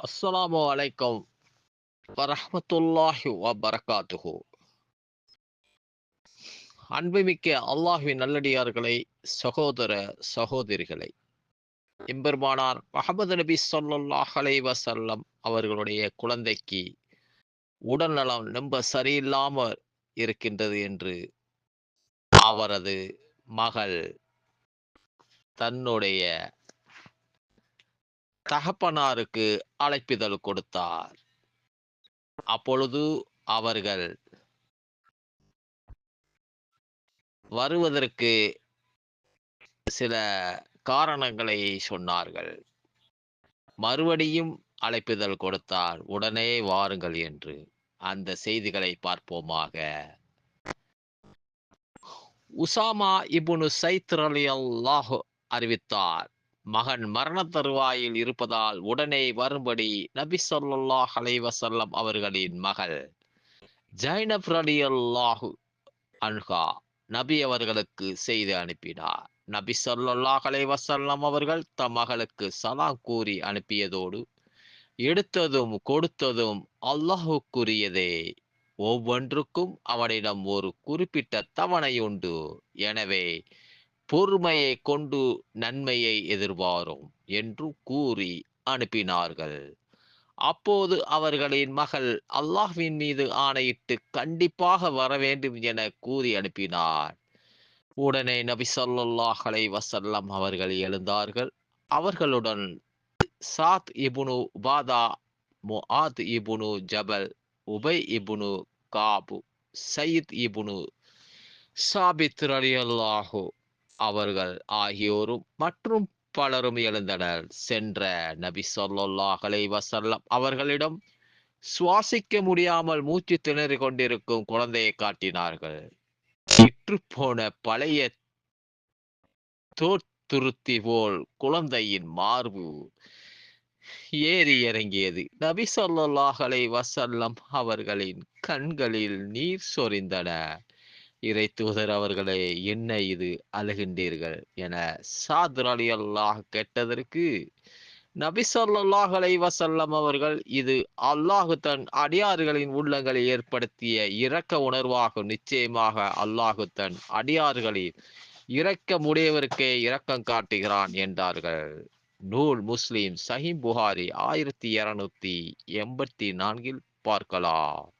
அஸ்ஸலாமு அலைக்கும் வரஹ்மத்துல்லாஹி வபரகாத்துஹு. அன்புமிக்க அல்லாஹி நல்லடியார்களை சகோதர சகோதரிகளை எம்பெருமானார் முஹம்மது நபி சொல்லாஹ் அலைஹி அவர்களுடைய குழந்தைக்கு உடல்நலம் ரொம்ப சரியில்லாம இருக்கின்றது என்று அவரது மகள் தன்னுடைய தகப்பனாருக்கு அழைப்பிதழ் கொடுத்தார். அப்பொழுது அவர்கள் வருவதற்கு சில காரணங்களை சொன்னார்கள். மறுபடியும் அழைப்பிதழ் கொடுத்தார். உடனே வாருங்கள் என்று அந்த செய்திகளை பார்ப்போமாக. உசாமா இபுனு சைத்ர் அறிவித்தார். மகன் மரண தருவாயில் இருப்பதால் உடனே வரும்படி நபி சொல்லாஹ் அலைவசல்லம் அவர்களின் மகள் ஜைனப் அலி அல்லாஹு அன்ஹா நபி அவர்களுக்கு செய்து அனுப்பினார். நபி சொல்லாஹ் அலைவசல்லம் அவர்கள் தம் மகளுக்கு சலாம் கூறி அனுப்பியதோடு எடுத்ததும் கொடுத்ததும் அல்லாஹுக்குரியதே. ஒவ்வொன்றுக்கும் அவனிடம் ஒரு குறிப்பிட்ட தவணை உண்டு. எனவே பொறுமையை கொண்டு நன்மையை எதிர்பாரும் என்று கூறி அனுப்பினார்கள். அப்போது அவர்களின் மகள் அல்லாஹ்வின் மீது ஆணையிட்டு கண்டிப்பாக வர வேண்டும் என கூறி அனுப்பினார். உடனே நபி சொல்லாஹ் அலை வசல்லம் அவர்கள் எழுந்தார்கள். அவர்களுடன் சாத் இபுனு பாதா முஆத் இபுனு ஜபல் உபை இபுனு காபு சயித் இபுனு சாபித் ரலியல்லாஹு அவர்கள் ஆகியோரும் மற்றும் பலரும் எழுந்தனர். சென்ற நபி சொல்லாஹ் வசல்லம் அவர்களிடம் சுவாசிக்க முடியாமல் மூச்சு திணறி கொண்டிருக்கும் குழந்தையை காட்டினார்கள். இற்று போன பழைய தோற்றுருத்தி போல் குழந்தையின் மார்பு ஏறி இறங்கியது. நபி சொல்லாஹலை வசல்லம் அவர்களின் கண்களில் நீர் சொரிந்தன. இறை தூதர் அவர்களை என்ன இது அழுகின்றீர்கள் என சாதர் அலி அல்லாஹ் கேட்டதற்கு நபி சொல்லாஹ் அலை வசல்லம் அவர்கள் இது அல்லாஹு தன் அடியார்களின் உள்ளங்களை ஏற்படுத்திய இரக்க உணர்வாகும். நிச்சயமாக அல்லாஹு தன் அடியார்களில் இரக்க முடியவருக்கே இரக்கம் காட்டுகிறான் என்றார்கள். நூல் முஸ்லிம் சஹிம் புகாரி ஆயிரத்தி இருநூத்தி எண்பத்தி நான்கில் பார்க்கலாம்.